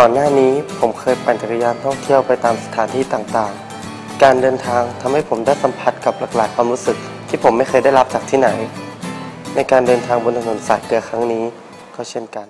ก่อนหน้านี้ผมเคยปั่นจักรยานท่องเที่ยวไปตามสถานที่ต่างๆ การเดินทางทำให้ผมได้สัมผัสกับหลากหลายความรู้สึก ที่ผมไม่เคยได้รับจากที่ไหน ในการเดินทางบนถนนสายเกลือครั้งนี้ก็เช่นกัน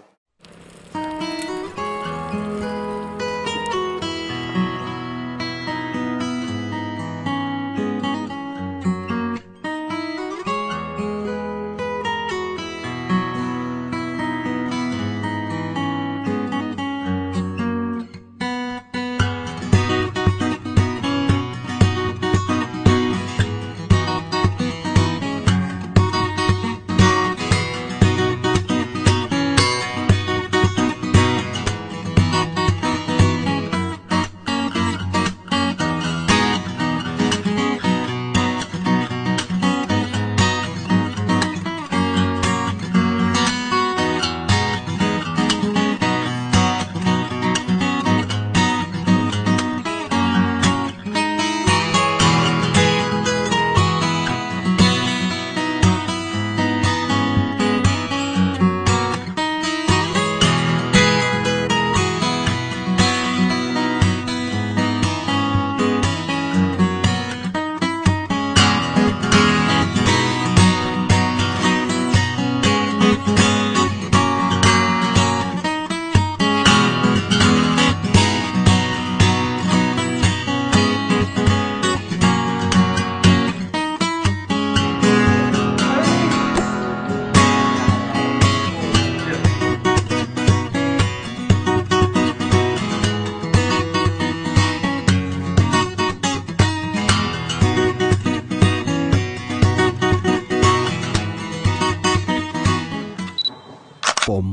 ปม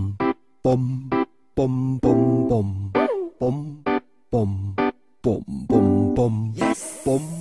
ปมปมปมปมปม